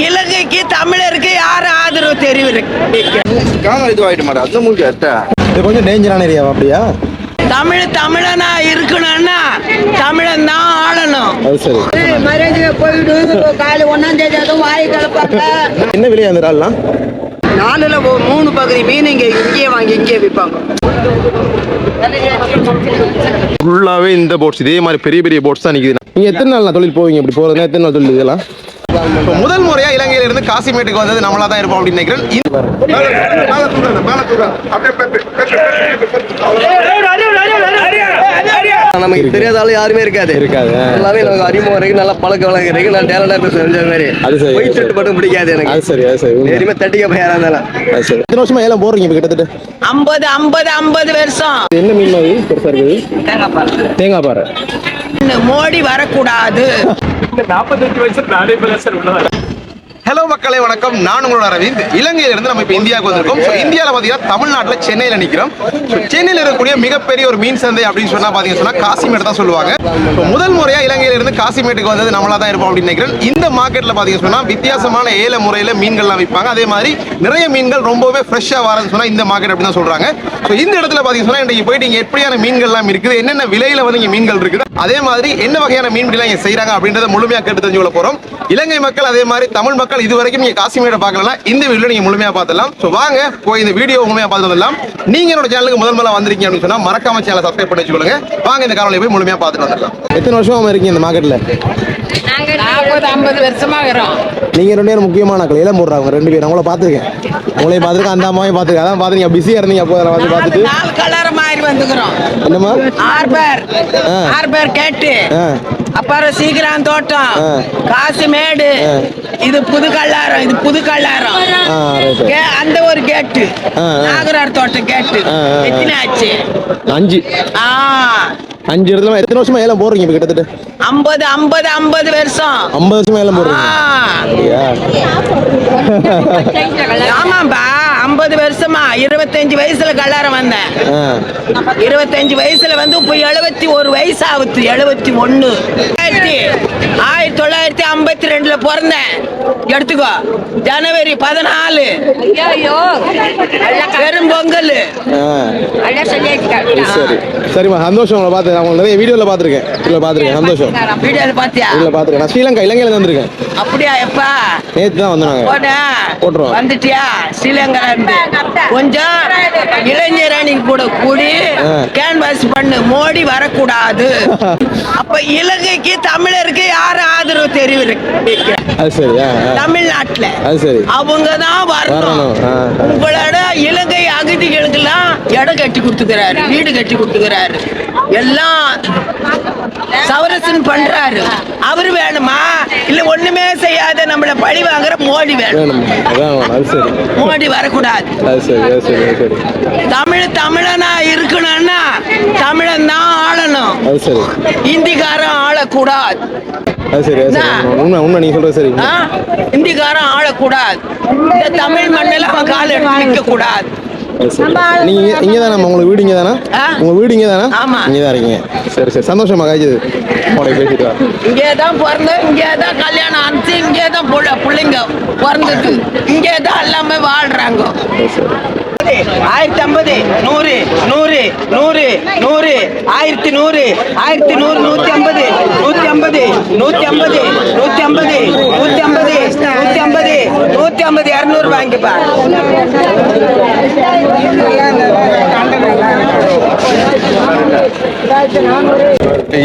இலங்கைக்கு தமிழருக்கு யார் ஆதரவு தெரிவிக்க காலம் இதுவாயிட்டு மாட்டா அந்த மூஞ்சி அட்டா இது கொஞ்சம் டேஞ்சரான ஏரியாவா அப்படியா? தமிழ் தமிழனா இருக்கணும்னா தமிழன் தான் ஆளணும். என்ன விலையா அந்த இறால்லாம்? நாலுல மூணு பகுதி மீன் இங்க இங்கேயே வாங்கி இங்கேயே விற்பாங்க ஃபுல்லாகவே இந்த போட்ஸ் இதே மாதிரி பெரிய பெரிய போட்ஸ் தான் நிற்குது நீங்கள் எத்தனை நாள் தொழில் போவீங்க இப்படி போகிறதுனா எத்தனை நாள் தொழில் இதெல்லாம்? இப்போ முதல் முறையா இலங்கையில இருந்து காசிமேட்டுக்கு வந்தது நம்மளா தான் இருப்போம் அப்படின்னு நினைக்கிறேன். நமக்கு தெரியாத ஆளு யாருமே இருக்காது. இருக்காது. எல்லாமே நமக்கு அறிமுகம் இருக்கு நல்லா பழக்க வழக்கம் இருக்கு நான் டேலண்டா செஞ்ச மாதிரி. அது சரி, ஒயிட் அது ஷர்ட் மட்டும் பிடிக்காது அது எனக்கு சரி அது சரி. எதுவுமே தட்டிக்க போய் யாரா இருந்தாலும். அது சரி. எத்தனை வருஷமா ஏலம் போடுறீங்க இப்போ கிட்டத்தட்ட? ஐம்பது ஐம்பது ஐம்பது வருஷம். என்ன மீன் மாதிரி பெருசாக இருக்குது. தேங்காய் பாறை? மோடி வரக்கூடாது. ஹலோ மக்களே வணக்கம். நான் உங்களோட அரவிந்த். இலங்கையில இருந்து நம்ம இப்போ இந்தியாவுக்கு வந்திருக்கோம். ஸோ இந்தியாவில் பார்த்தீங்கன்னா தமிழ்நாட்டில் சென்னையில் நிற்கிறோம் ஸோ சென்னையில் இருக்கக்கூடிய மிகப்பெரிய ஒரு மீன் சந்தை அப்படின்னு சொன்னா பார்த்தீங்கன்னா சொன்னா காசிமேட் தான் சொல்லுவாங்க. ஸோ முதல் முறையா இலங்கையில இருந்து காசிமேட்டுக்கு வந்தது நம்மளா தான் இருப்போம் அப்படின்னு நினைக்கிறேன். இந்த மார்க்கெட்டில் பார்த்தீங்கன்னா சொன்னா வித்தியாசமான ஏல முறையில் மீன்கள்லாம் விற்பாங்க அதே மாதிரி நிறைய மீன்கள் ரொம்பவே ஃப்ரெஷ்ஷாக வரன்னு சொன்னால் இந்த மார்க்கெட் அப்படின்னு தான் சொல்றாங்க. ஸோ இந்த இடத்துல பார்த்தீங்கன்னா சொன்னா இன்றைக்கு போயிட்டு இங்கே எப்படியான மீன்கள்லாம் இருக்குது? என்னென்ன விலையில வந்து இங்கே மீன்கள் இருக்குது? அதே மாதிரி என்ன வகையான மீன்கள் இங்கே செய்றாங்க அப்படின்றத முழுமையாக கேட்டு தெரிஞ்சு கொள்ள போறோம். இலங்கை மக்கள் அதே மாதிரி தமிழ் மக்கள் இது வரைக்கும் நீங்க காசிமேடை பார்க்கலாம் இந்த வீடியோ நீங்க முழுமையா பார்த்துலாம் ஸோ வாங்க போய் இந்த வீடியோ முழுமையா பார்த்து வந்துடலாம். நீங்க என்னோட சேனலுக்கு முதல் முதல்ல வந்திருக்கீங்க அப்படின்னு சொன்னா மறக்காம சேனலை சப்ஸ்கிரைப் பண்ணி வச்சுக்கோங்க வாங்க இந்த காணொலியை போய் முழுமையா பார்த்துட்டு வந்துடலாம். எத்தனை வருஷமா இருக்கீங்க இந்த மார்க்கெட்டில் ஐம்பது வருஷமா இருக்கிறோம். நீங்கள் ரெண்டு பேரும் முக்கியமான ஆட்கள். ஏலம் போடுறாங்க ரெண்டு பேரும். அவங்கள பார்த்துருக்கேன். உங்களையும் பார்த்துருக்கேன் அந்த அம்மாவையும் பார்த்துருக்கேன். அதான் பார்த்துருங்க பிஸியாக இருந்தீங்க அப்போ அதில் வந்து பார்த்துட்டு. நாலு கலர் மாதிரி வந்துக்கிறோம். என்னம்மா ஆர்பர் ஆ. ஆர்பர் கேட்டு. அப்புறம் சீக்கிரம் தோட்டம். ஆ. காசிமேடு இது புது கல்லாரம் இது புது கல்லாரம். அந்த ஒரு கேட்டு. நாகரார் தோட்டம் கேட்டு. எத்தனை ஆச்சு அஞ்சு. ஆ. அஞ்சு இடத்துல எத்தனை வருஷமா ஏலம் போடுறீங்க இப்போ கிட்டத்தட்ட? ஐம்பது ஐம்பது ஐம்பது வருஷம். ஐம்பது வருஷமா ஏலம். போடுறீங்க? அப்படியா? ஆமாம்பா ஐம்பது வருஷமா. இருபத்தஞ்சு வயசுல கல்லாரம் வந்தேன். இருபத்தஞ்சு வயசுல வந்து இப்போ எழுபத்தி ஒரு வயசு ஆகுது எழுபத்தி ஒண்ணு. ஆயிரத்தி ஆயிரத்தி தொள்ளாயிரத்தி ஐம்பத்தி ரெண்டுல பிறந்தேன். எடுத்துக்கோ. ஜனவரி பதினாலு. பெரும் பொங்கல். சரி சரிம்மா சந்தோஷம் உங்களை பார்த்து நான் உங்களை நிறைய வீடியோவில் பார்த்துருக்கேன். இதில் பார்த்துருக்கேன் சந்தோஷம். வீடியோல பாத்தியா இதில் பார்த்துருக்கேன். நான் ஸ்ரீலங்கா இலங்கையில வந்திருக்கேன். அப்படியா எப்பா? நேற்று தான் போட. போட்டுருவோம். வந்துட்டியா? ஸ்ரீலங்கா கொஞ்சம் இளைஞர் அணி கூட கூடி. கேன்வாஸ் பண்ணு. மோடி வரக்கூடாது. அப்ப இலங்கைக்கு தமிழருக்கு யார் ஆதரவு தெரிவிக்க அது சரி. தமிழ்நாட்டுல அது சரி அவங்க தான் வரணும். உங்களோட இலங்கை அகதிகளுக்கெல்லாம் இடம் கட்டி கொடுத்துக்கிறாரு வீடு கட்டி கொடுத்துக்கிறாரு எல்லாம் சவரசன் பண்றாரு. அவரு வேணுமா? இல்ல ஒண்ணுமே செய்யாத நம்மள பழி வாங்குற மோடி வேணும்? மோடி வரக்கூடாது. தமிழ் தமிழனா இருக்கணும்னா தமிழன் தான் ஆளணும். இந்திக்காரன் ஆளக்கூடாது? இந்திக்காரன் ஆளக்கூடாது. இந்த தமிழ் மண்ணில் அவன் கால் எடுத்து கூடாது நீங்கள் இங்கே தானே உங்களுக்கு வீடு இங்கே தானே. உங்கள் வீடு இங்கே தானே ஆமா. இங்கே தான் இருக்கீங்க. சரி சரி. சந்தோஷமா காய்ச்சது. உங்களை பேசிட்டு வா. இங்கே தான் பிறந்தோம் இங்கே தான் கல்யாணம் ஆச்சு இங்கே தான் புள்ள பிள்ளைங்க பிறந்தது. இங்கே தான் எல்லாமே வாழ்றாங்க. ஆயிரத்தி ஐம்பது நூறு நூறு நூறு நூறு ஆயிரத்தி நூறு ஆயிரத்தி நூறு நூத்தி ஐம்பது நூத்தி ஐம்பது நூத்தி ஐம்பது நூத்தி ஐம்பது நூத்தி ஐம்பது நூத்தி ஐம்பது ஐம்பது இரநூறு வாங்கிப்பா.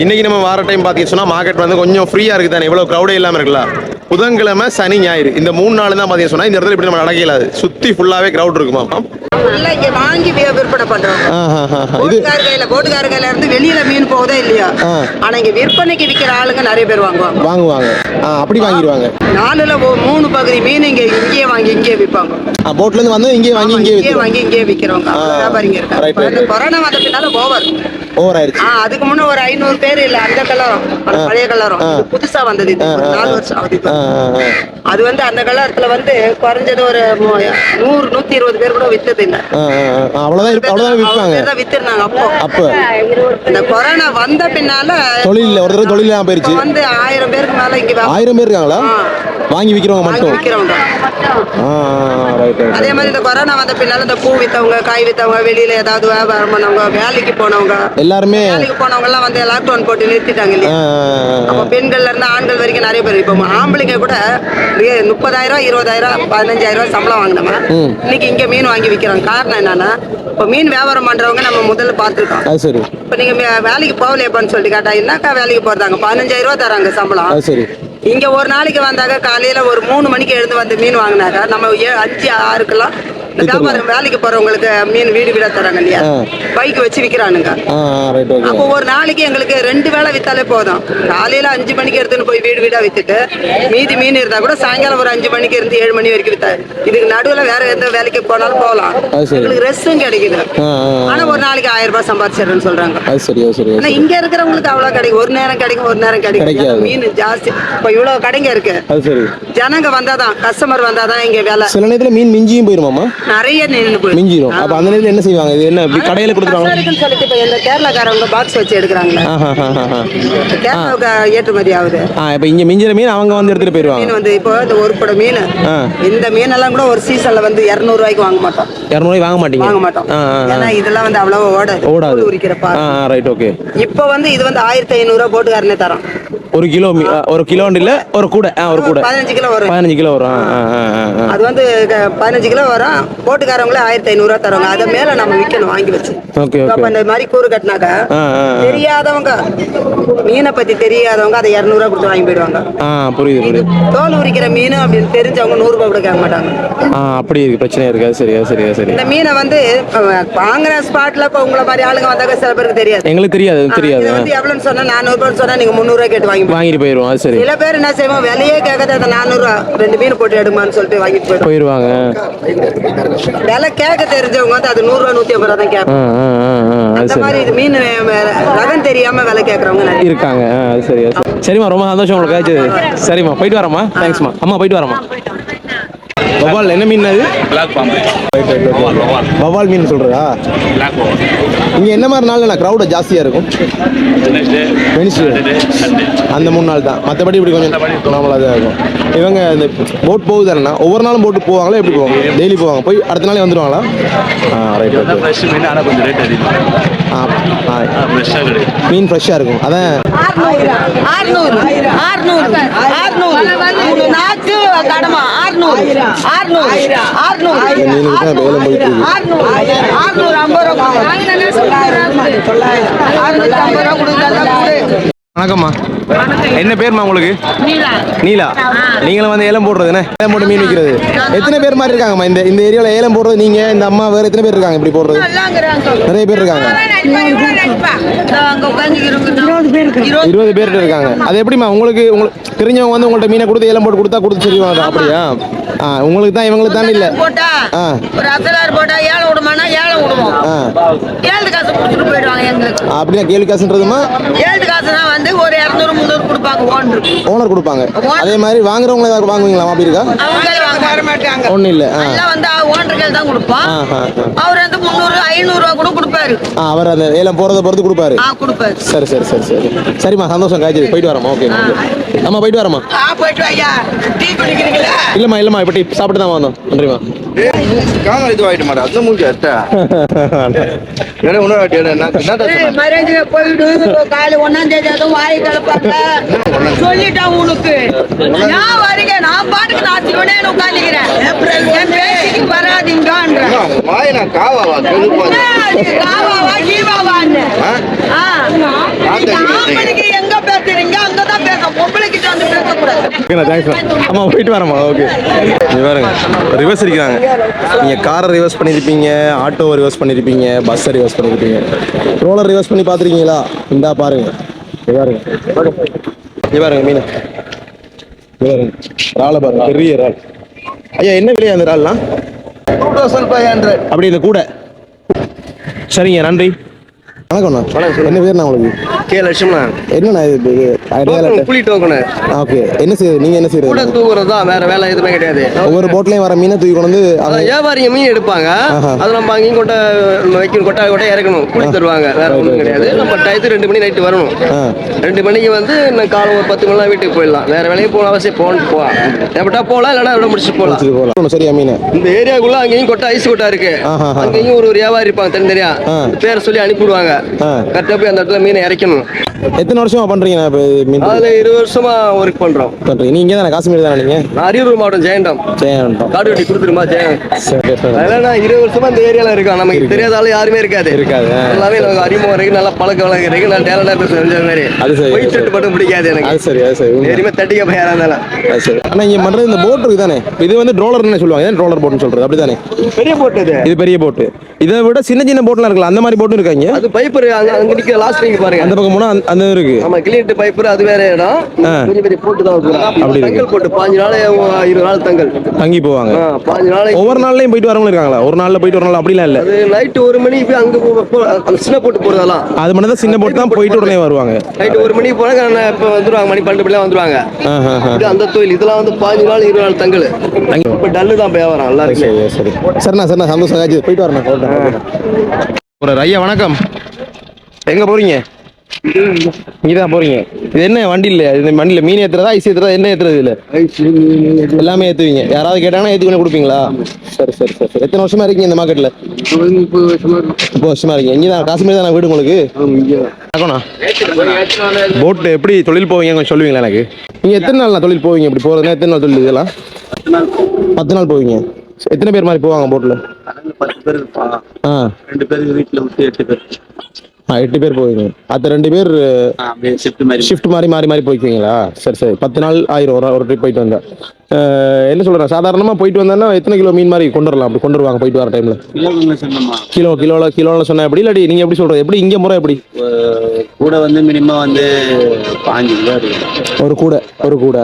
இன்னைக்கு நம்ம வார டைம் பார்த்தீங்கன்னா மார்க்கெட் வந்து கொஞ்சம் ஃப்ரீயாக இருக்குது தானே இவ்வளோ க்ரௌடே இல்லாமல் இருக்குல்ல புதன்கிழமை சனி ஞாயிறு. இந்த மூணு நாள் தான் பார்த்தீங்கன்னு சொன்னால் இந்த இடத்துல இப்படி நம்ம நடக்க இயலாது சுற்றி ஃபுல்லாகவே க்ரௌட் இருக்குமா இங்க வாங்கி விற்பனை பண்றோம். இது போட்டுக்கார கையில போட்டுக்கார கையில இருந்து வெளியில மீன் போகுதா இல்லையா. ஆனா இங்க விற்பனைக்கு விக்கிற ஆளுங்க நிறைய பேர் வாங்குவாங்க. வாங்குவாங்க. அப்படி வாங்கிடுவாங்க நாலுல மூணு பகுதி மீன் இங்க இங்கேயே வாங்கி இங்கேயே விற்பாங்க. ஆ போட்லேருந்து வந்து இங்கே வாங்கி இங்கே இங்கேயே வாங்கி இங்கேயே விக்கிறவங்க. வியாபாரிங்க இருக்காங்க. கொரோனா வந்த பின்னால ஓவர் ஓவர் ஆயிடுச்சு அதுக்கு முன்ன ஒரு ஐநூறு பேர் இல்ல அந்த கலரம். பழைய கலரம். புதுசா வந்தது நாலு. வருஷம் அது வந்து அந்த கலரத்துல வந்து குறைஞ்சது ஒரு நூறு நூத்தி இருபது பேர் கூட வித்தது இல்ல ஆ ஆ ஆ. அவ்வளோதான் இருப்ப அவ்வளோதான் விற்பாங்க வித்திருந்தாங்க அப்போ. அப்போ. இந்த கொரோனா வந்த பின்னால தொழில் இல்லை ஒரு தடவை தொழில் போயிடுச்சு வந்து ஆயிரம் பேருக்கு மேல இங்க ஆயிரம் பேர் இருக்காங்களா. வாங்கி விற்கிறவங்க வாங்கி மட்டும் விற்கிறவங்க அதே மாதிரி இந்த கொரோனா வந்த பின்னால இந்த பூ வித்தவங்க காய் வித்தவங்க வெளியில ஏதாவது வியாபாரம் பண்ணவங்க வேலைக்கு போனவங்க எல்லாருமே வேலைக்கு போனவங்க எல்லாம் வந்து லாக்டவுன் போட்டு நிறுத்திட்டாங்க இல்லையா. அப்போ பெண்கள்ல இருந்து ஆண்கள் வரைக்கும் நிறைய பேர். இப்போ ஆம்பளைங்க கூட ஏ- முப்பதாயிரம் இருபதாயிரம் பதினஞ்சாயிரம் சம்பளம் வாங்கினவன் இன்னைக்கு இங்க மீன் வாங்கி விற்கிறாங்க காரணம் என்னன்னா இப்போ மீன் வியாபாரம் பண்றவங்க நம்ம முதல்ல பார்த்துருக்கோம். சரி. இப்போ நீங்க வேலைக்கு போகலையப்பான்னு சொல்லிட்டு கேட்டா என்னக்கா வேலைக்கு போறதாங்க பதினஞ்சாயிரம் ரூபாய் தராங்க சம்பளம். சரி. இங்க ஒரு நாளைக்கு வந்தாக்க காலையில ஒரு மூணு மணிக்கு எழுந்து வந்து மீன் வாங்கினாக்க நம்ம அஞ்சு ஆறுக்கெல்லாம் இந்த வியாபாரம் வேலைக்கு போறவங்களுக்கு மீன் வீடு வீடா தராங்க இல்லையா? பைக் வச்சு விக்கிறானுங்க. அப்போ ஒரு நாளைக்கு எங்களுக்கு ரெண்டு வேளை வித்தாலே போதும். காலையில அஞ்சு மணிக்கு எடுத்துன்னு போய் வீடு வீடா வித்துட்டு மீதி மீன் இருந்தா கூட சாயங்காலம் ஒரு அஞ்சு மணிக்கு இருந்து ஏழு மணி வரைக்கும் வித்தா இதுக்கு நடுவுல வேற எந்த வேலைக்கு போனாலும் போகலாம். எங்களுக்கு ரெஸ்டும் கிடைக்குது. ஆனா ஒரு நாளைக்கு ஆயிரம் ரூபாய் சம்பாதிச்சிடுறேன்னு சொல்றாங்க. ஆனா. இங்க இருக்கிறவங்களுக்கு அவ்வளவு கிடைக்கும். ஒரு நேரம் கிடைக்கும் ஒரு நேரம் கிடைக்கும். மீன் ஜாஸ்தி. இப்ப இவ்வளவு கடைங்க இருக்கு. ஜனங்க வந்தாதான் கஸ்டமர் வந்தாதான் இங்க வேலை. சில நேரத்தில் மீன் மிஞ்சியும் போயிருமாமா நிறைய மிஞ்சிரும். அப்போ அந்த நேரத்தில் என்ன செய்வாங்க? இது என்ன கடையில் கொடுத்துருவாங்க இருக்குன்னு சொல்லிட்டு இப்ப இந்த கேரளாக்காரவங்க பாக்ஸ் வச்சு எடுக்கிறாங்களே. கேரளாவுக்கு ஏற்றுமதி ஆகுது. ஆ இப்போ இங்கே மிஞ்சிற மீன் அவங்க வந்து எடுத்துகிட்டு போயிடுவாங்க மீன் வந்து இப்போ இந்த ஒரு குடம் மீன். இந்த மீனெல்லாம் கூட ஒரு சீசன்ல வந்து 200 ரூபாய்க்கு வாங்க மாட்டோம். இரநூறுவாய் வாங்க மாட்டீங்க? வாங்க மாட்டோம். ஏன்னா இதெல்லாம் வந்து அவ்வளவா ஓடாது. ஓடாது. உரிக்கிறப்ப ரைட் ஓகே இப்போ வந்து இது வந்து ஆயிரத்தி ஐநூறு ரூபாய் போட்டுக்காரனே தரோம் ஒரு கிலோ ஒரு கிலோ இல்ல ஒரு கூடை. ஆ ஒரு கூடை. பதினஞ்சு கிலோ வரும். பதினஞ்சு கிலோ வரும். அது வந்து பதினஞ்சு கிலோ வரும். போட்டுக்காரங்களே ஆயிரத்தி ஐநூறு ரூபாய் தருவாங்க. அதை மேல நம்ம விற்கணும் வாங்கி வச்சு. ஓகே அப்ப இந்த மாதிரி கூறு கட்டினாக்கா. தெரியாதவங்க மீனை பத்தி தெரியாதவங்க அதை இரநூறுவா கொடுத்து வாங்கி போயிடுவாங்க. ஆ புரியுது புரியுது. தோல் உரிக்கிற மீன் அப்படின்னு தெரிஞ்சவங்க நூறு ரூபாய் கூட கேட்க மாட்டாங்க. ஆ அப்படி இருக்கு. பிரச்சனை இருக்கு. அது சரி அது சரி இந்த மீனை வந்து வாங்குற ஸ்பாட்ல இப்போ உங்களை மாதிரி ஆளுங்க வந்தாக்க சில பேருக்கு தெரியாது. எங்களுக்கு தெரியாது தெரியாது. வந்து எவ்வளோன்னு சொன்னா நானூறு ரூபாய் சொன்னா நீங்க முந்நூறு ரூபாய் கேட்டு வாங்கி போய் வாங்கிட்டு போயிடுவோம் அது சரி. சில பேர் என்ன செய்வோம் விலையே கேட்காத அந்த நானூறு ரூபா ரெண்டு மீன் போட்டு எடுமான்னு சொல்லிட்டு வாங்கிட்டு போயிடும் போயிடுவாங்க விலை கேட்க தெரிஞ்சவங்க வந்து அது நூறு ரூபா நூத்தி ஐம்பது ரூபா தான் கேட்பாங்க. அந்த மாதிரி இது மீன் ரகம் தெரியாம விலை கேட்கறவங்க இருக்காங்க. சரி சரிம்மா ரொம்ப சந்தோஷம் உங்களுக்கு. சரிம்மா போயிட்டு வரேம்மா. தேங்க்ஸ்மா அம்மா போயிட்டு வரேம்மா. வவால் என்ன மீன் அது? பிளாக் பாம்பு வவால் மீன் பாம்பு இங்க என்ன மாதிரி நாள்ல க்ரௌட் ஜாஸ்தியா இருக்கும்? அந்த மூணு நாள் தான். மற்றபடி இப்படி கொஞ்சம் நார்மலாக தான் இருக்கும். இவங்க இந்த போட் போகுதுன்னா ஒவ்வொரு நாளும் போட்டு போவாங்களா எப்படி போவாங்க? டெய்லி போவாங்க. போய் அடுத்த நாளே வந்துடுவாங்களா ஆ ரைட் ஓகே ஃப்ரெஷ் மீன் ஆனால் கொஞ்சம் ரேட் அதிகம். ஆ ஆ ஃப்ரெஷ்ஷாக கிடையாது மீன் ஃப்ரெஷ்ஷாக இருக்கும். அதான் ஆறுநூறு ஆறுநூறு ஆறுநூறு நாச்சு கடமா? ஆறுநூறு. ஆறுநூறு. ஆறுநூறு. ஆறுநூறு. ஆறுநூறு. ஐம்பது ரூபா ஆறுநூத்தி ஐம்பது ரூபா கொடுத்தா வணக்கம்மா. என்ன பேர்மா உங்களுக்கு? நீலா. நீங்களும் வந்து ஏலம் போடுறது என்ன? ஏலம் போட்டு மீன் விற்கிறது எத்தனை பேர் மாதிரி இருக்காங்கம்மா? இந்த இந்த ஏரியாவில் ஏலம் போடுறது நீங்க இந்த அம்மா வேற எத்தனை பேர் இருக்காங்க இப்படி போடுறது? நிறைய பேர் இருக்காங்க. இருபது பேர் இருக்காங்க. அது எப்படிம்மா? உங்களுக்கு உங்களுக்கு தெரிஞ்சவங்க வந்து உங்கள்ட்ட மீனை கொடுத்து ஏலம் போட்டு கொடுத்தா கொடுத்து சரிவாங்க அப்படியா? ஆ உங்களுக்கு தான் இவங்களுக்கு தான் இல்லை. போட்டா ஆ. ஒரு அசலார் போட்டா ஏழை விடுமானா ஏழை விடுவோம். ஆ. ஏழு காசு கொடுத்துட்டு போயிடுவாங்க எங்களுக்கு. அப்படின்னா கேள்வி காசுன்றதுமா ஏழு காசுனா வந்து ஒரு இரநூறு முந்நூறு கொடுப்பாங்க ஓன்று ஓனர் கொடுப்பாங்க. அதே மாதிரி வாங்குறவங்க ஏதாவது வாங்குவீங்களா? அப்படி இருக்கா? அவங்க வாங்க வர மாட்டாங்க. ஒன்றும் இல்லை. வந்து ஓனர்கள் தான் கொடுப்போம். அவர் வந்து முந்நூறு ஐநூறு ரூபா கூட கொடுப்பாரு. ஆ அவர் அந்த ஏலம் போகிறத பொறுத்து கொடுப்பாரு. சரி சரி சரி சரி. சரிம்மா சந்தோஷம். காய்ச்சது போயிட்டு வரமா ஓகே ஆமா போயிட்டு வரமா ஆ போயிட்டு ஐயா டீ குடிக்கிறீங்களா? இல்லைம்மா இல்லைம்மா இப்போ டீ சாப்பிட்டு தான் வந்தோம். நன்றிம்மா. காலம் இது ஆயிட்டு மாட்டா அது மூஞ்சி அட்டா உணவு என்ன மரியாதை போயிடு காலை ஒன்னாம் தேதி அதுவும் வாய் கலப்பாங்க. சொல்லிட்டான் உனக்கு. நான் வரீங்க நான் பாட்டுக்கு நான் சிவனே உட்காந்துக்கிறேன் என் பேச்சுக்கு வராதீங்கன்ற வாய் நான் காவாவா? கீவாவான்னு எங்க ஓகேண்ணா தேங்க்ஸ்ண்ணா ஆமாம் போயிட்டு வரமா ஓகே இங்கே பாருங்க ரிவர்ஸ் அடிக்கிறாங்க. நீங்கள் காரை ரிவர்ஸ் பண்ணியிருப்பீங்க ஆட்டோவை ரிவர்ஸ் பண்ணியிருப்பீங்க பஸ்ஸை ரிவர்ஸ் பண்ணியிருப்பீங்க ரோலர் ரிவர்ஸ் பண்ணி பார்த்துருக்கீங்களா? இந்தா பாருங்க. பாருங்க. இங்க பாருங்க மீன். பாருங்க. இறாலை பாருங்க பெரிய இறால் ஐயா என்ன விலையா அந்த இறால்லாம் டூ தௌசண்ட் ஃபைவ் ஹண்ட்ரட் அப்படி இந்த கூட. சரிங்க நன்றி. வணக்கம்ண்ணா என்ன பேர்ண்ணா உங்களுக்கு? கே லட்சுமணா. என்னண்ணா இது? புளி டோக்கனு ஓகே என்ன செய்யுது நீங்க என்ன கூட செய்யுது தூக்குறது தான் வேற வேலை எதுவுமே கிடையாது. ஒவ்வொரு போட்லயும் வர மீனை தூக்கி கொண்டு வந்து வியாபாரிங்க மீன் எடுப்பாங்க. அது நம்ம அங்கேயும் கொட்டை வைக்கணும் கொட்டை கொட்டை இறக்கணும். கூலி தருவாங்க. வேற ஒன்றும் கிடையாது. நம்ம டயத்து ரெண்டு மணி நைட்டு வரணும். ரெண்டு மணிக்கு வந்து காலம் ஒரு பத்து மணிலாம் வீட்டுக்கு போயிடலாம். வேற வேலையும் போகணும் அவசியம் போகணும் போகலாம் எப்படா போகலாம் இல்லைன்னா விட முடிச்சுட்டு போகலாம். சரியா மீன்? இந்த ஏரியாக்குள்ள அங்கேயும் கொட்டை ஐஸ் கொட்டா இருக்கு. அங்கேயும் ஒரு ஒரு வியாபாரி இருப்பாங்க தனித்தனியா. பேரை சொல்லி அனுப்பிவிடுவாங்க. ஆ. கரெக்டாக போய் அந்த இடத்துல மீனை இறக்கணும். எத்தனை வருஷமா பண்றீங்க? இப்ப மீன் அதுல இருபது வருஷமா ஒர்க் பண்றோம். பண்றீங்க. நீங்க தானே காஷ்மீர் தானே நீங்க? நான் அரியலூர் மாவட்டம் ஜெயண்டம் ஜெயண்டோம் காடு வெட்டி கொடுத்துருமா ஜெயம் அதெல்லாம் நான் இருபது வருஷமா இந்த ஏரியால இருக்கோம். நமக்கு தெரியாத ஆளு யாருமே இருக்காது. இருக்காது. எல்லாமே நமக்கு அறிமுகம் இருக்கு நல்லா பழக்க வழக்கம் இருக்கு நான் டேலண்டா பேச மாதிரி. அது சரி, சரி. செட்டு மட்டும் பிடிக்காது அது எனக்கு சரி அது சரி. எதுவுமே தட்டிக்க போய் யாரா இருந்தாலும். அது சரி. ஆனா இங்க பண்றது இந்த போட் இருக்கு தானே? இது வந்து ட்ரோலர்னு சொல்லுவாங்க. ட்ரோலர் போட்னு சொல்றது? அப்படிதானே பெரிய போட்டு இது. இது பெரிய போட்டு இதை விட சின்ன சின்ன போட்லாம் இருக்குல்ல அந்த மாதிரி போட்டும் இருக்காங்க அது பைப்பர் அங்க நிக்கிற லாஸ்ட் நீங்க பாருங்க. அந்த பக்கம் போனா அந்த- இருக்கு. ஆமா கிளியன்ட் பைப்பர் அது வேற இடம். பெரிய பெரிய போட்டு தான். அப்படி. தங்கல் போட்டு பாஞ்சு நாள் இருபது நாள் தங்கல் தங்கி போவாங்க. பாஞ்சு நாளைக்கு ஒவ்வொரு நாள்லயும் போயிட்டு வரவங்க இருக்காங்களா? ஒரு நாள்ல போயிட்டு நாள் அப்படிலாம் இல்ல. நைட்டு ஒரு மணிக்கு போய் அங்க சின்ன போட்டு போறதெல்லாம் அது மட்டும் தான் சின்ன போட்டு தான் போயிட்டு உடனே வருவாங்க. நைட்டு ஒரு மணிக்கு போனா நான் இப்ப வந்துருவாங்க மணி பன்னெண்டு மணிலாம் வந்துருவாங்க. இது அந்த தொழில். இதெல்லாம் வந்து பாஞ்சு நாள் இருபது நாள் தங்கல் தங்கி. இப்ப டல்லு தான் வியாபாரம் நல்லா இருக்கு சரி சரி சரிண்ணா சரிண்ணா சந்தோஷம் போயிட்டு வரேன் ஒரு ஐயா வணக்கம். எங்க போறீங்க? இங்கதான் போறீங்க. இது என்ன வண்டி இல்ல இது வண்டியில மீன் ஏத்துறதா ஐஸ் ஏத்துறதா என்ன ஏத்துறது இல்ல எல்லாமே ஏத்துவீங்க. யாராவது கேட்டாங்கன்னா ஏத்தி கொண்டு கொடுப்பீங்களா? சரி சரி சரி எத்தனை வருஷமா இருக்கீங்க இந்த மார்க்கெட்ல? முப்பது வருஷமா இருக்கீங்க. இங்கதான் காஷ்மீர் தான் வீடு உங்களுக்கு? வணக்கம்ண்ணா. போட் எப்படி தொழில் போவீங்க கொஞ்சம் சொல்லுவீங்களா எனக்கு? நீங்க எத்தனை நாள் தொழில் போவீங்க இப்படி போறதுன்னா? எத்தனை நாள் தொழில் இதெல்லாம்? பத்து நாள் போவீங்க. எத்தனை பேர் மாதிரி போவாங்க போட்ல பத்து பேர் ரெண்டு பேர் வீட்டுல விட்டு எட்டு பேர். எட்டு பேர் போவீங்க அடுத்த ரெண்டு பேர் ஷிஃப்ட் மாதிரி. ஷிஃப்ட் மாதிரி மாறி மாறி போய்க்குவீங்களா சரி சரி. பத்து நாள் ஆயிரம் ஒரு ஒரு ட்ரிப் போயிட்டு வந்தா. அஹ், என்ன சொல்றேன் சாதாரணமா போயிட்டு வந்தேன்னா எத்தனை கிலோ மீன் மாதிரி கொண்டு வரலாம் அப்படி கொண்டு வருவாங்க போயிட்டு வர டைம்ல கிலோ கிலோல கிலோல சொன்னா எப்படி? இல்லாட்டி நீங்க எப்படி சொல்றது? எப்படி? இங்க முறை எப்படி? கூட வந்து மினிமம் வந்து பாஞ்சு கிலோ ஒரு கூட ஒரு கூட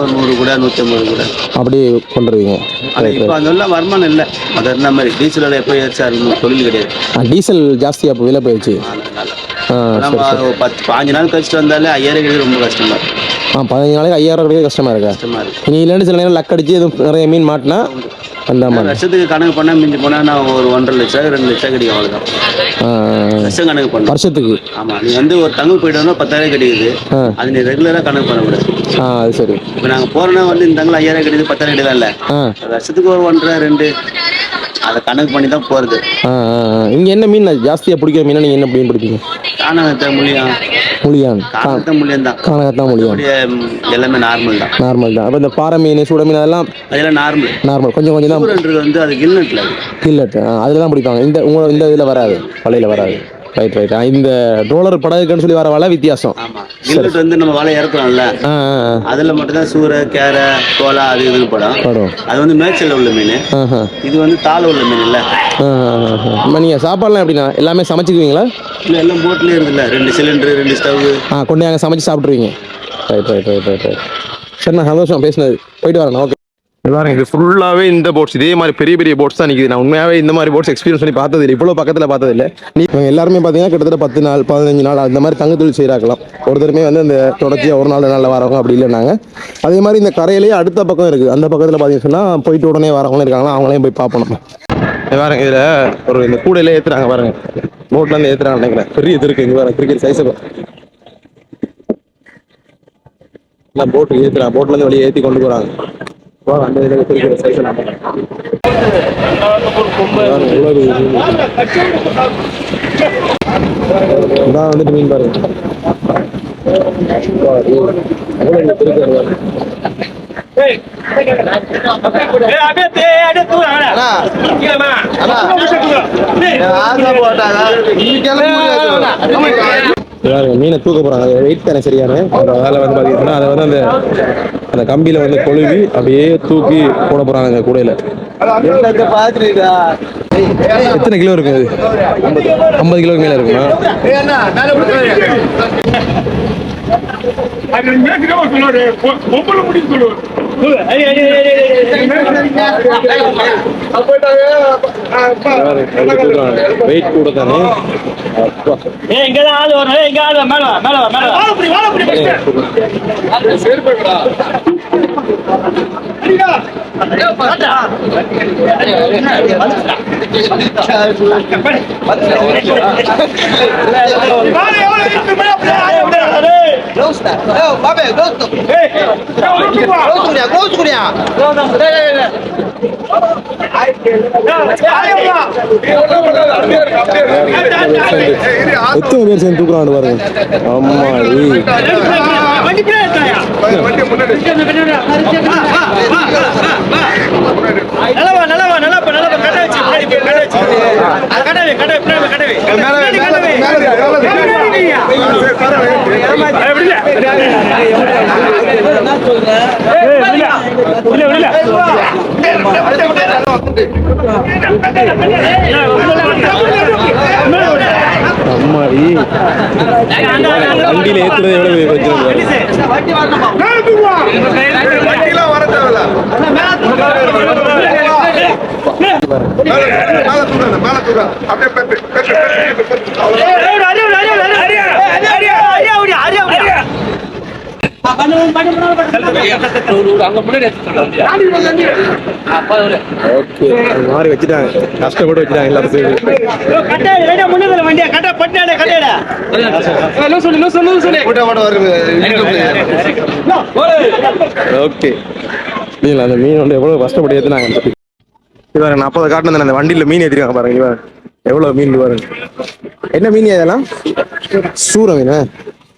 ஒரு நூறு கூட நூத்தி ஐம்பது கூட. அப்படி கொண்டு வருவீங்க ஆனா இப்போ அதெல்லாம் வருமானம் இல்லை. அது இருந்த மாதிரி? டீசல் விலை எப்போ ஏறிச்சா? தொழில் கிடையாது. டீசல் ஜாஸ்தி அப்போ விலை போயிடுச்சு. நம்ம பத்து பாஞ்சு நாள் கழிச்சுட்டு வந்தாலே ஐயாயிரம் கிடையாது ரொம்ப கஷ்டமா ஆ பதினஞ்சு நாளைக்கு ஐயாயிரம் ரூபாய் கஷ்டமா இருக்கா? கஷ்டமா இருக்கு. நீ இல்லைன்னு சில நேரம் லக் அடிச்சு எதுவும் நிறைய மீன் மாட்டினா அந்த மாதிரி. வருஷத்துக்கு கணக்கு பண்ணா மிஞ்சி போனா நான் ஒரு ஒன்றரை லட்சம் ரெண்டு லட்சம் கிடைக்கும் ஆ. வருஷம் கணக்கு பண்ணணும் வருஷத்துக்கு? ஆமா நீ வந்து ஒரு தங்கு போயிட்டு வந்தா பத்தாயிரம் கிடைக்குது. அது நீ ரெகுலரா கணக்கு பண்ண முடியாது ஆ அது சரி. இப்போ நாங்க போறோம்னா வந்து இந்த தங்கில் ஐயாயிரம் கிடைக்குது பத்தாயிரம் கிடையாதுல்ல வருஷத்துக்கு ஒரு ஒன்றரை ரெண்டு. அதை கணக்கு பண்ணி தான் ஆ. இங்க என்ன மீன் ஜாஸ்தியா பிடிக்கிற மீனா நீங்க என்ன மீன் பிடிப்பீங்க? காணகத்தை முழியம் முளியான் காணகத்தை முழியம் தான் காணகத்தான் முளியான் அப்படியே ம், எல்லாமே நார்மல் தான். நார்மல் தான். அப்போ இந்த பாறை மீன் சுட மீன் அதெல்லாம் அதெல்லாம் நார்மல் நார்மல் கொஞ்சம் கொஞ்சம் தான் வந்து அது கில்நட்டில் கில்லட் அதில் தான் பிடிப்பாங்க. இந்த உங்க இந்த இதில் வராது. வலையில் வராது. ரைட் ரைட் இந்த ரோலர் படகுன்னு சொல்லி வர வலை வித்தியாசம். ஆமா. கில்நட் வந்து நம்ம வலை இறக்குறோம்ல. அதுல மட்டும் தான் சூரை கேரை தோலா அது இதுன்னு படம். படம். அது வந்து மேய்ச்சல் உள்ள மீன். இது வந்து தாள் உள்ள மீன் இல்ல. நீங்கள் சாப்பாடுலாம் எப்படிண்ணா? எல்லாமே சமைச்சிக்குவீங்களா? இல்ல எல்லாம் போட்லயே இருக்குல்ல ரெண்டு சிலிண்டர் ரெண்டு ஸ்டவ் ஆ கொண்டு அங்கே சமைச்சு சாப்பிட்ருவீங்க right right right right right சரிண்ணா சந்தோஷம் பேசினது. போயிட்டு வரேண்ணா ஓகே எல்லாரும் இது ஃபுல்லாகவே இந்த போட்ஸ் இதே மாதிரி பெரிய பெரிய போட்ஸ் தான் நிற்கிது நான் உண்மையாகவே இந்த மாதிரி போட்ஸ் எக்ஸ்பீரியன்ஸ் பண்ணி பார்த்தது இல்லை இவ்வளோ பக்கத்தில் பார்த்தது இல்லை நீ இவங்க எல்லாருமே பார்த்தீங்கன்னா கிட்டத்தட்ட பத்து நாள் பதினஞ்சு நாள் அந்த மாதிரி தங்க தொழில் செய்கிறாக்கலாம் ஒருத்தருமே வந்து அந்த தொடர்ச்சியாக ஒரு நாள் நாளில் வரவங்க அப்படி இல்லைனாங்க அதே மாதிரி இந்த கரையிலேயே அடுத்த பக்கம் இருக்குது அந்த பக்கத்தில் பார்த்தீங்கன்னா போயிட்டு உடனே வரவங்களும் இருக்காங்களா? அவங்களையும் போய் பார்ப்போம் பாருங்க இதில் ஒரு இந்த கூடையில ஏற்றுறாங்க பாருங்க. போட்லேருந்து ஏற்றுறாங்க நினைக்கிறேன். பெரிய இது இருக்குது இங்கே பாருங்க கிரிக்கெட் சைஸை எல்லாம் போட்டு ஏற்றுறாங்க போட்லேருந்து வெளியே ஏற்றி கொண்டு போகிறாங்க அந்த சைஸை நான் வந்துட்டு மீன் பாருங்க. வா, பாருங்க. மீனை தூக்க போறாங்க. அது வெயிட் தானே சரியான? அந்த வேலை வந்து பாத்தீங்கன்னா அதை வந்து அந்த அந்த கம்பியில வந்து கொழுவி அப்படியே தூக்கி போட போறாங்க அந்த கூடையில எத்தனை கிலோ இருக்கு? அது ஐம்பது கிலோக்கு மேல இருக்குமா? அது மேற்கிட்ட ஒரு பொம்பளை முடிக்க சொல்லுவார் வெயிட் கூட தானே அப்பா. எத்தனை பேர் சேர்ந்து தூக்குறாண்டு பாருங்க. அம்மாடி. அம்மாடி வண்டியில ஏத்துறது எவ்வளவு பிரச்சனை பாருங்க. ஓகே. மாதிரி வச்சுட்டாங்க. கஷ்டப்பட்டு வச்சுட்டாங்க எல்லாரும் சேர்ந்து ஓகே. இல்ல அந்த மீன் வந்து எவ்வளவு கஷ்டப்பட்டு ஏத்துனாங்க இவங்க நாற்பது காட்டினது அந்த வண்டியில மீன் ஏத்திருக்காங்க பாருங்க இவன் எவ்வளவு மீன் இது பாருங்க. என்ன மீன் இதெல்லாம்? சூர மீன்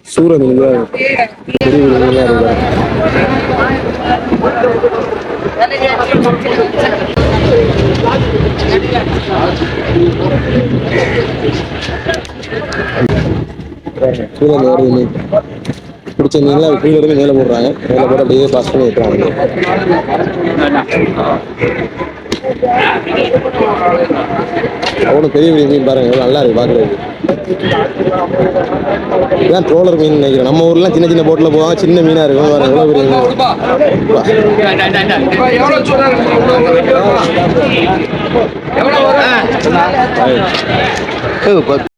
சூரன் மீன் இது பாருங்க. பெரிய வருது பிடிச்ச கீழே மேலே போடுறாங்க. மேலே போட்டு அப்படியே பாஸ் பண்ணி வைக்கிறாங்க. அவ்வளோ பெரிய பெரிய மீன் பாருங்க. எவ்வளோ நல்லா இருக்கு பார்க்குறது இதான் ட்ரோலர் மீன் நினைக்கிறேன். நம்ம ஊர்லாம் சின்ன சின்ன போட்டில் போவாங்க. சின்ன மீனாக இருக்கும். பாருங்க எவ்வளோ பெரிய மீன்.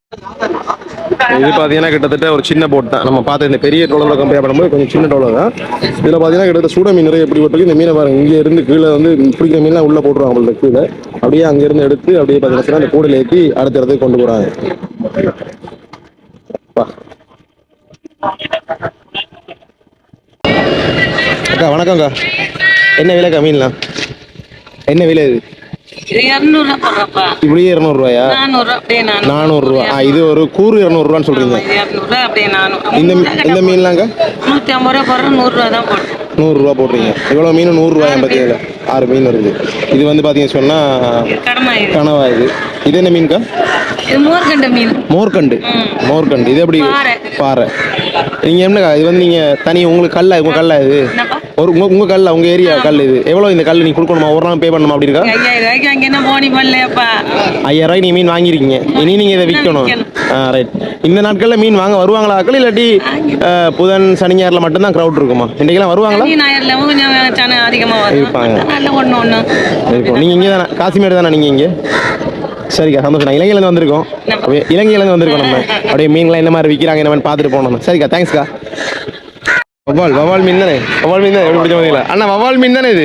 இது பார்த்தீங்கன்னா கிட்டத்தட்ட ஒரு சின்ன போட் தான். நம்ம பார்த்த இந்த பெரிய டோலரோட கம்பேர் பண்ணும்போது கொஞ்சம் சின்ன டோலர் தான். இதில் பார்த்தீங்கன்னா கிட்டத்தட்ட சூட மீன் நிறைய எப்படி போட்டு இந்த மீனை பாருங்க இங்கே இருந்து கீழே வந்து பிடிக்கிற மீன்லாம் உள்ளே போட்டுருவாங்க நம்மளுக்கு கீழே. அப்படியே அங்கேருந்து எடுத்து அப்படியே பார்த்தீங்கன்னா அந்த கூடையில் ஏற்றி அடுத்த இடத்துக்கு கொண்டு போகிறாங்க அக்கா வணக்கம்க்கா. என்ன விலைக்கா மீன்லாம்? என்ன விலை இது? இரநூறுவா போடுறப்பா. இப்படியே இரநூறுவாயா? நானூறு அப்படியே நானூறு. நானூறுரூவா ஆ இது ஒரு கூறு இரநூறுவான்னு சொல்கிறீங்க இரநூறுவா அப்படியே நானூறு. இந்த இந்த மீன்லாங்க? நூற்றி ஐம்பது ரூபா போடுறோம் நூறுரூவா தான் போடுறோம் நூறுரூவா போடுறீங்க. இவ்வளோ மீன்? நூறுரூவா எண்பத்தி ஏழு. ஆறு மீன் வருது இது வந்து பார்த்தீங்கன்னு சொன்னால் கடமை இது கனவா இது இது என்ன மீன்க்கா இது மோர்கண்ட மீன். மோர்கண்டு. மோர்கண்டு. இது எப்படி? பாறை. பாறை. நீங்கள் என்னக்கா இது வந்து நீங்கள் தனி உங்களுக்கு கல்லா உங்கள் கல்லா இது? ஒரு உங்கள் உங்கள் கல்லா உங்கள் ஏரியா கல் இது. எவ்வளோ இந்த கல் நீங்கள் கொடுக்கணுமா? ஒரு நாள் பே பண்ணணுமா? அப்படி இருக்கா? ஐயாயிரம் ரூபாய்க்கு நீங்கள் மீன் வாங்கியிருக்கீங்க. இனி நீங்கள் இதை விற்கணும் ரைட் இந்த நாட்களில் மீன் வாங்க வருவாங்களா ஆக்கள் இல்லாட்டி புதன் சனி ஞாயிறில் மட்டும்தான் க்ரௌட் இருக்குமா? இன்றைக்கெல்லாம் வருவாங்களா? இருப்பாங்க. இருக்கும் நீங்கள் இங்கே தானே காசிமேடு தானே நீங்கள் இங்கே? சரிக்கா சந்தோஷம். நான் இலங்கையிலேருந்து வந்திருக்கோம். அப்படியே இலங்கையிலேருந்து வந்திருக்கோம் நம்ம. அப்படியே மீன்லாம் என்ன மாதிரி விற்கிறாங்க என்ன மாதிரி பார்த்துட்டு போனோம் சரிக்கா தேங்க்ஸ்க்கா வவால் வவால் மீன் தானே? வவால் மீன் தான்? எப்படி பிடிச்ச மாதிரிங்களா அண்ணா வவால் மீன் தானே இது?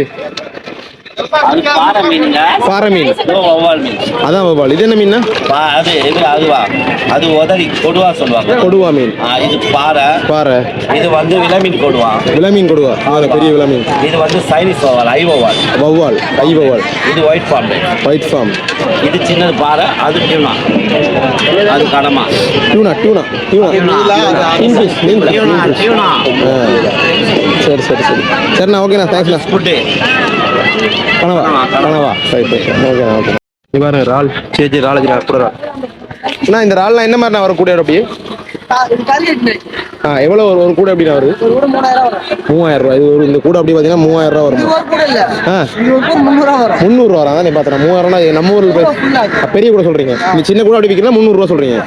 பாறை மீனுங்க. பாறை மீன். வௌவால் மீன். அதான் வவால் இது என்ன மீன்னா? பா- அது இது அதுவா? அது உதறி கொடுவா சொல்லுவாங்க. கொடுவா மீன். இது பாறை. பாறை. இது வந்து விலமீன் கொடுவா. விலை மீன் கொடுவா. ஆ பெரிய விலை மீன் இது வந்து சைனீஸ் வவால் ஐ வவால் வவ்வால் ஐ வவ்வால். இது ஒயிட் ஃபார்ம் ஒயிட் ஃபார்ம். இது சின்னது பாறை அது டியூனா. அது கடமா. Tuna tuna tuna. மீன் fish, மீன் fish, டியூனா மீன் fish. டியூனா. ஆ சரி சரி சரி. சரிண்ணா ஓகேண்ணா தேங்க்ஸ்ண்ணா ஃபுட்டு கனவா கனவா. Right okay okay. இறால் அண்ணா இந்த இறால்லாம் என்ன மாதிரிண்ணா வரும்? கூட அப்படியே ஆ எவ்வளோ ஒரு ஒரு கூட எப்படிண்ணா வருது? மூவாயிரம் ரூபா இது ஒரு இந்த கூட அப்படி பார்த்தீங்கன்னா மூவாயிரம் ரூபா வரும். ஆ. முந்நூறுரூவா வரும். அதான் நீ பார்த்தேன் மூவாயிரம்னா நம்ம ஊரில் பெரிய கூட சொல்கிறீங்க நீ சின்ன கூட அப்படி விற்கிறா முந்நூறுரூவா சொல்கிறீங்க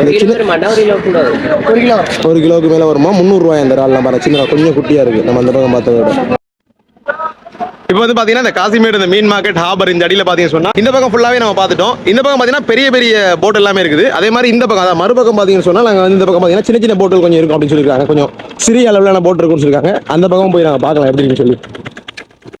இந்த சின்ன ஒரு கிலோவுக்கு மேலே வருமா? முந்நூறுரூவா இந்த இறால்லாம் பாருங்க. சின்னதா கொஞ்சம் குட்டியாக இருக்குது நம்ம அந்த பக்கம் பார்த்ததை விட இப்போ வந்து பாத்தீங்கன்னா இந்த காசிமேடு இந்த மீன் மார்க்கெட் ஹாபர் இந்த அடியில் பார்த்தீங்கன்னு சொன்னால் இந்த பக்கம் ஃபுல்லாவே நம்ம பார்த்துட்டோம். இந்த பக்கம் பாத்தீங்கன்னா பெரிய பெரிய போட் எல்லாமே இருக்குது. அதே மாதிரி இந்த பக்கம் அதாவது மறுபக்கம் பாத்தீங்கன்னு சொன்னா நாங்க வந்து இந்த பக்கம் பாத்தீங்கன்னா சின்ன சின்ன போட்டுகள் கொஞ்சம் இருக்கும் அப்படின்னு சொல்லியிருக்காங்க. கொஞ்சம் சிறிய அளவிலான போட் இருக்கும்னு சொல்லியிருக்காங்க. அந்த பக்கம் போய் நாங்க பார்க்கலாம் எப்படின்னு சொல்லி.